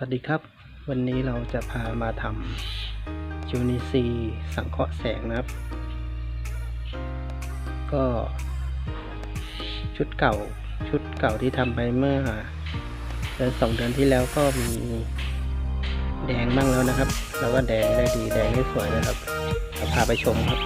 สวัสดีครับ วันนี้เราจะพามาทำจูนิซีสังเคราะห์แสงนะครับ ก็ชุดเก่าชุดเก่าที่ทำไปเมื่อเดือนสองเดือนที่แล้วก็มีแดงบ้างแล้วนะครับ แล้วก็แดงได้ดีแดงได้สวยนะครับเราพาไปชมครับ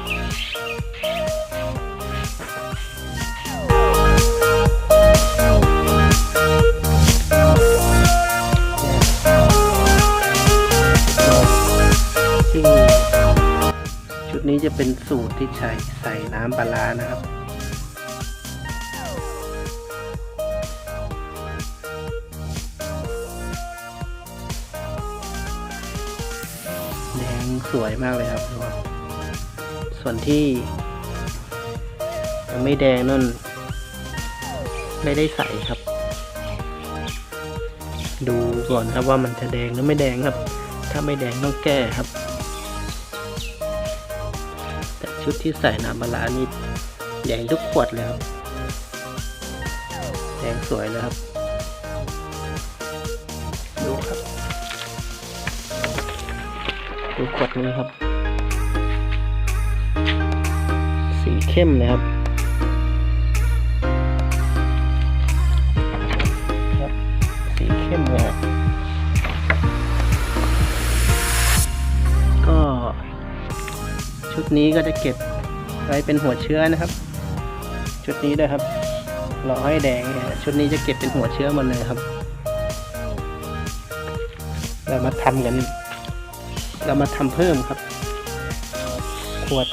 ที่ชุดนี้จะเป็นสูตรที่ใช้ใส่น้ำปลาร้านะครับแดงสวยมากเลยครับทุกคนส่วนที่ ยังไม่แดงนั่น ไม่ได้ใส่ครับ ดูก่อนครับว่ามันจะแดงหรือไม่แดงครับ ถ้าไม่แดงต้องแก้ครับ ชุดที่ใส่น้ำปลาร้านี่แดงทุกขวดเลยครับ แดงสวยเลยครับ ดูครับ ดูขวดนี้ครับ สีเข้มเลยครับครับ สีเข้มเลย ชุดนี้ก็จะเก็บไว้เป็นหัวเชื้อนะครับ ชุดนี้ด้วยครับรอให้แดงเนี่ยชุดนี้จะเก็บเป็นหัวเชื้อหมดเลยครับ เรามาทำกัน เรามาทำเพิ่มครับ ขวด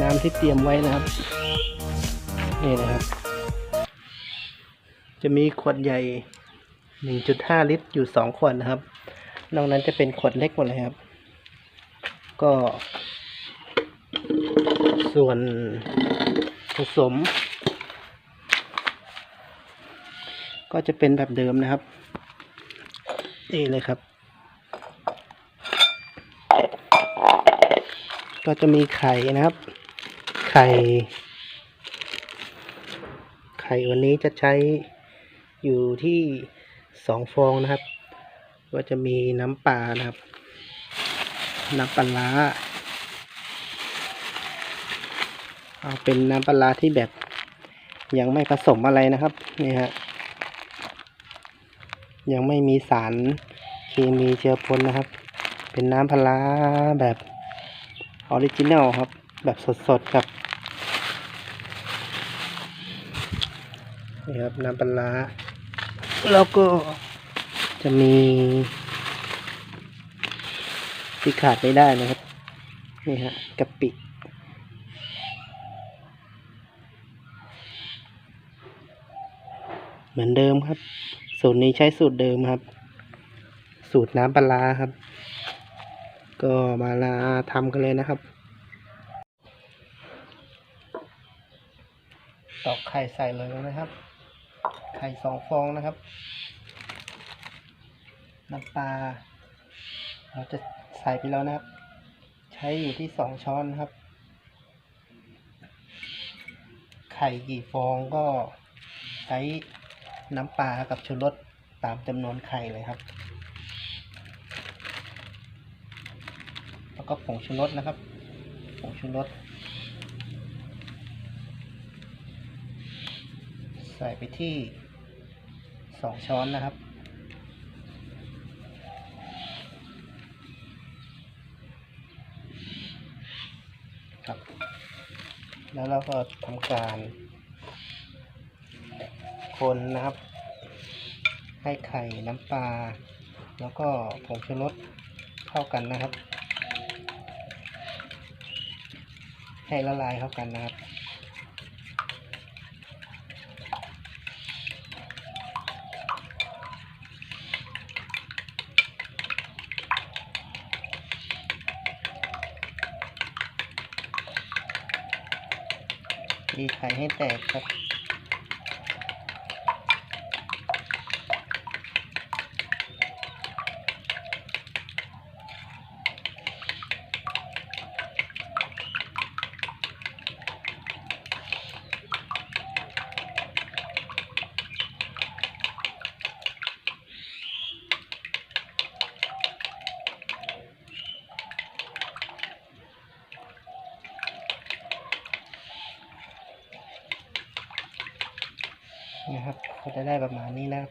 น้ำที่เตรียมไว้นะครับ นี่นะครับ จะมีขวดใหญ่ 1.5 ลิตรอยู่ 2 ขวดนะครับ นอกนั้นจะเป็นขวดเล็กหมดเลยครับ ก็ ส่วนผสม ก็จะเป็นแบบเดิมนะครับ นี่เลยครับ ก็จะมีไข่นะครับ ไข่ ไข่วันนี้จะใช้อยู่ที่สองฟองนะครับ ก็จะมีน้ำปลานะครับ น้ำปลาร้า เอาเป็นน้ำปลาที่แบบยังไม่ผสมอะไรนะครับนี่ฮะยังไม่มีสารเคมีเจือปนนะครับ เป็นน้ำปลาแบบออริจินัลครับ แบบสดๆครับนี่ครับน้ำปลาร้าแล้วก็จะมีที่ขาดไม่ได้นะครับ นี่ฮะกะปิ เหมือนเดิมครับ สูตรนี้ใช้สูตรเดิมครับ สูตรน้ำปลาครับ ก็มาลาทำกันเลยนะครับตอกไข่ใส่เลยนะครับ ไข่สองฟองนะครับ น้ำปลา เราจะใส่ไปแล้วนะครับ ใช้อยู่ที่สองช้อนนครับ ไข่กี่ฟองก็ใช้ น้ำปลากับชูรสตามจำนวนไข่เลยครับ แล้วก็ผงชูรสนะครับ ผงชูรส ใส่ไปที่สองช้อนนะครับ ครับ แล้วเราก็ทำการคนนะครับ ให้ไข่น้ำปลา แล้วก็ผงชูรสเข้ากันนะครับ ให้ละลายเข้ากันนะครับตีไข่ให้แตกครับ จะได้ประมาณนี้นะครับ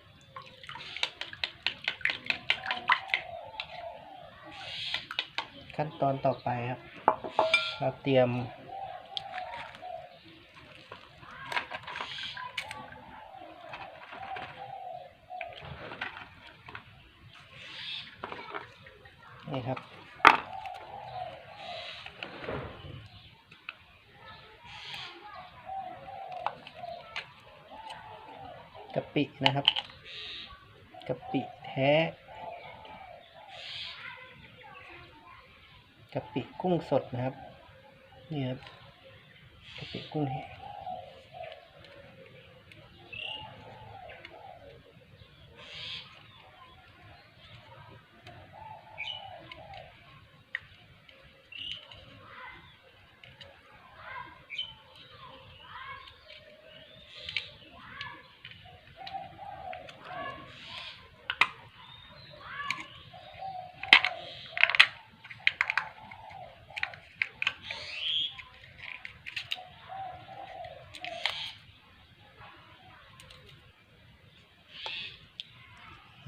ขั้นตอนต่อไปครับ เราเตรียม นี่ครับ กะ ปินะครับกะปิแท้กะปิกุ้งสดนะครับนี่ครับกะปิกุ้งแห้ง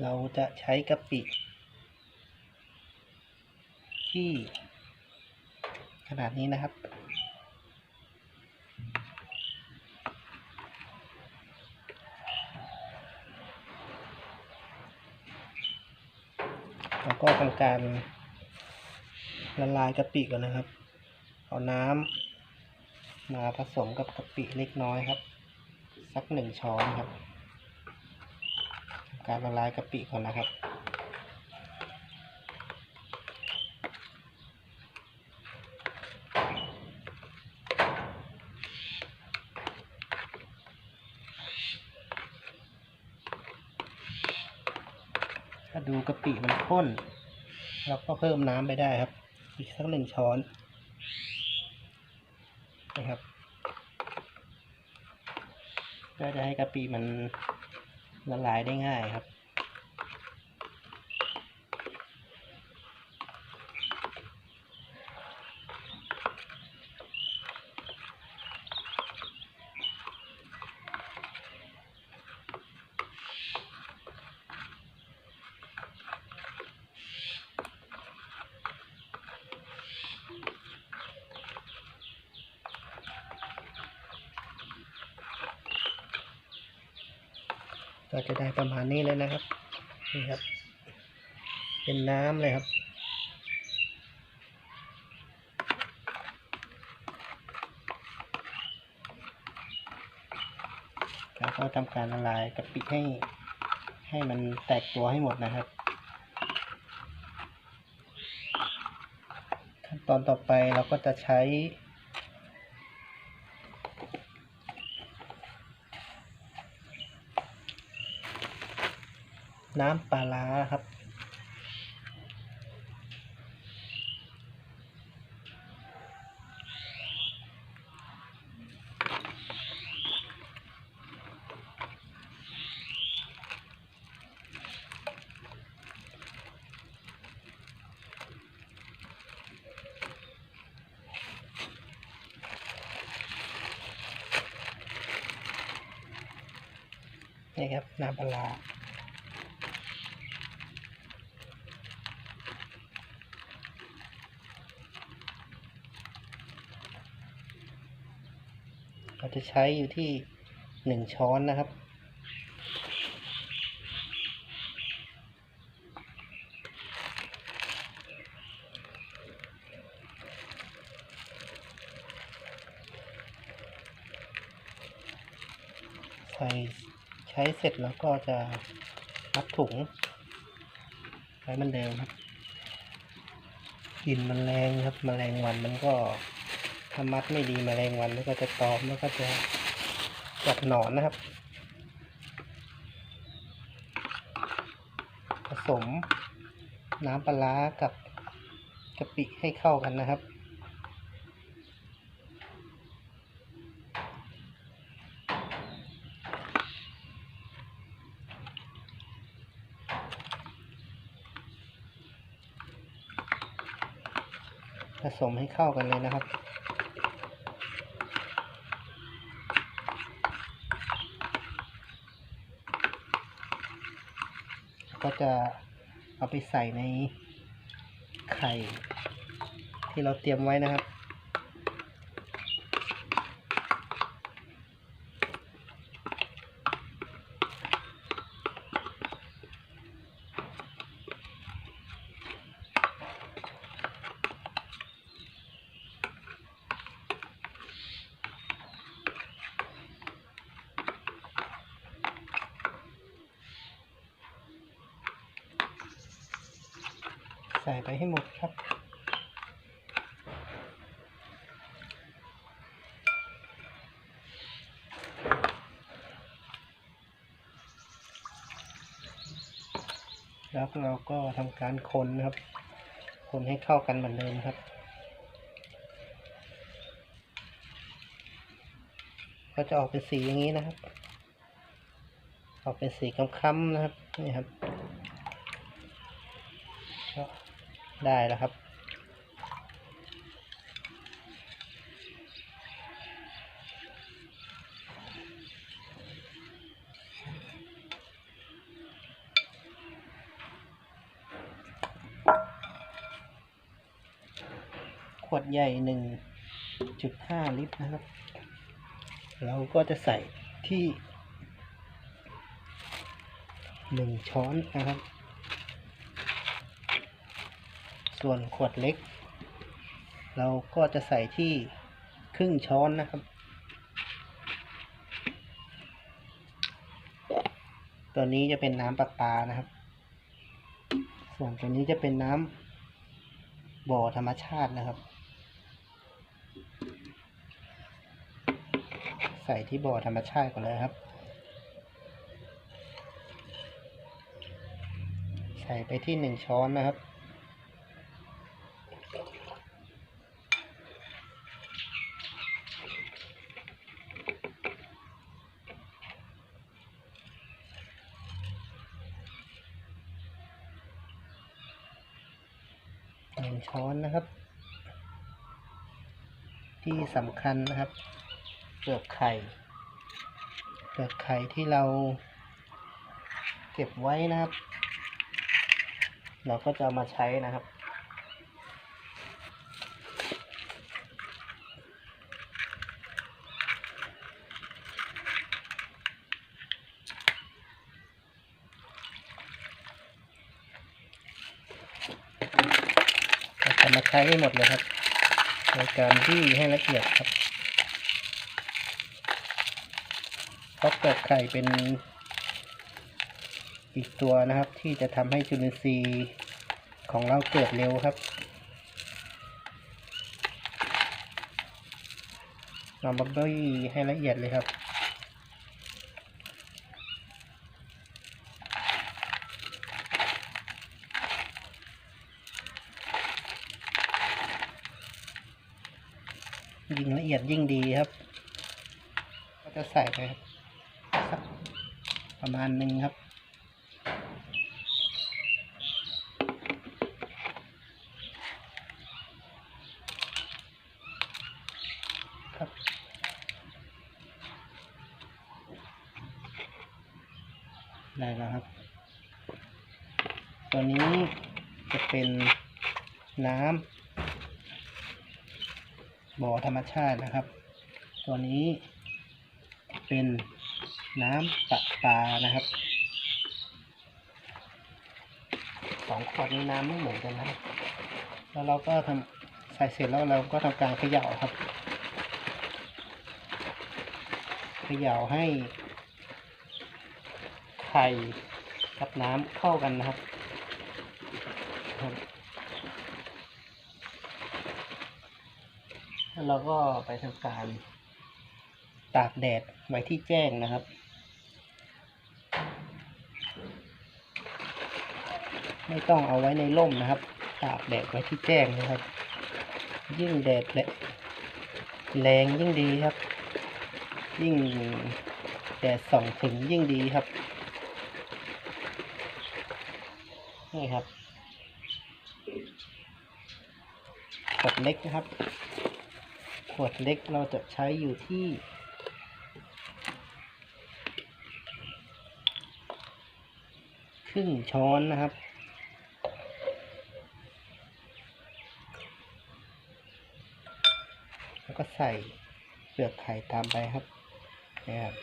เราจะใช้กะปิที่ขนาดนี้นะครับ แล้วก็ทำการละลายกะปิก่อนนะครับ เอาน้ำมาผสมกับกะปิเล็กน้อยครับ สักหนึ่งช้อนครับ การละลายกะปิก่อนนะครับ ถ้าดูกะปิมันข้น เราก็เพิ่มน้ำไปได้ครับ อีกสักหนึ่งช้อนนะครับเพื่อจะให้กะปิมัน ละลายได้ง่ายครับ ก็จะได้ประมาณนี้เลยนะครับนี่ครับ เป็นน้ำเลยครับแล้วก็ทำการละลายกะปิให้ให้มันแตกตัวให้หมดนะครับ ขั้นตอนต่อไปเราก็จะใช้ น้ำปลาร้าครับ นี่ครับน้ำปลาร้า เรา จะใช้อยู่ที่หนึ่งช้อนนะครับ ใส่ใช้เสร็จแล้วก็จะมัดถุงไว้มันเดิมครับกลิ่นมันแรงครับแมลงวันมันก็ ถ้ามัดไม่ดีมแมลงวันมันก็จะตอมแล้วก็จะจับหนอนนะครับ ผสมน้ำปลากับกะปิให้เข้ากันนะครับผสมให้เข้ากันเลยนะครับ ก็จะเอาไปใส่ในไข่ที่เราเตรียมไว้นะครับ ใส่ไปให้หมดครับแล้วเราก็ทำการคนนะครับ คนให้เข้ากันเหมือนเดิมครับ ก็จะออกเป็นสีอย่างนี้นะครับ ออกเป็นสีค้ำๆนะครับ นี่ครับ ก็ ได้แล้วครับ ขวดใหญ่หนึ่งจุดห้าลิตรนะครับ เราก็จะใส่ที่หนึ่งช้อนนะครับ ส่วนขวดเล็ก เราก็จะใส่ที่ครึ่งช้อนนะครับ ตัวนี้จะเป็นน้ำประปานะครับ ส่วนตัวนี้จะเป็นน้ำบ่อธรรมชาตินะครับ ใส่ที่บ่อธรรมชาติก่อนเลยครับ ใส่ไปที่หนึ่งช้อนนะครับ ช้อนนะครับ ที่สำคัญนะครับเปลือกไข่เปลือกไข่ที่เราเก็บไว้นะครับ เราก็จะเอามาใช้นะครับ เราจะมาใช้ให้หม ดเลยครับ ในการที่ให้ละเอียดครับเพราะเปลือกไข่เป็นอีกตัวนะครับ ที่จะทำให้จุลินทรีย์ของเราเกิดเร็วครับเรามาบี้ให้ละเอียดเลยครับ ยิ่งดีครับ ก็จะใส่ไปครับประมาณหนึ่งครับ ครับได้แล้วครับ ตัวนี้จะเป็นน้ำ บ่อธรรมชาตินะครับ ตัวนี้เป็นน้ำประปานะครับสองขวดนี้น้ำไม่เหมือนกันนะครับ แล้วเราก็ทำใส่เสร็จแล้วเราก็ทำการเขย่าครับเขย่าให้ไข่กับน้ำเข้ากันนะครับครับ แล้วเราก็ไปทำการตากแดดไว้ที่แจ้งนะครับ ไม่ต้องเอาไว้ในร่มนะครับ ตากแดดไว้ที่แจ้งนะครับ ยิ่งแดดแรงยิ่งดีครับ ยิ่งแดดส่องถึงยิ่งดีครับนี่ครับขวดเล็กนะครับ วดเล็กเราจะใช้อยู่ที่ครึ่งช้อนนะครับ แล้วก็ใส่เปลือกไข่ตามไปครับนะครับ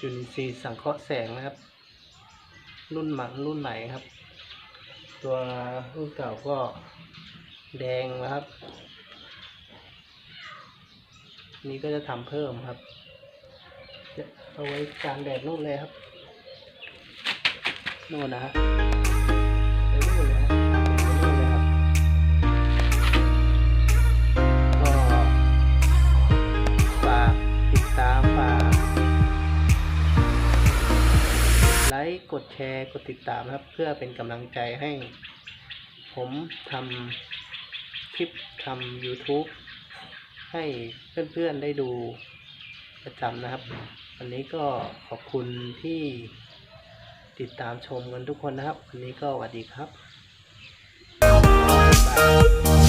จุลินทรีย์สังเคราะห์แสงนะครับ รุ่นหม่รุ่นใหม่ครับ ตัวรุ่นเก่าก็แดงนะครับ นี่ก็จะทำเพิ่มครับเนี่ยเอาไว้กลางแดดนู่นเลยครับนู่นนะฮะ ลค์ กดแชร์ กดติดตามนะครับ เพื่อเป็นกำลังใจให้ ผมทำคลิปทำ YouTube ให้เพื่อนๆได้ดูประจำนะครับ วันนี้ก็ขอบคุณที่ติดตามชมกันทุกคนนะครับ วันนี้ก็สวัสดีครับ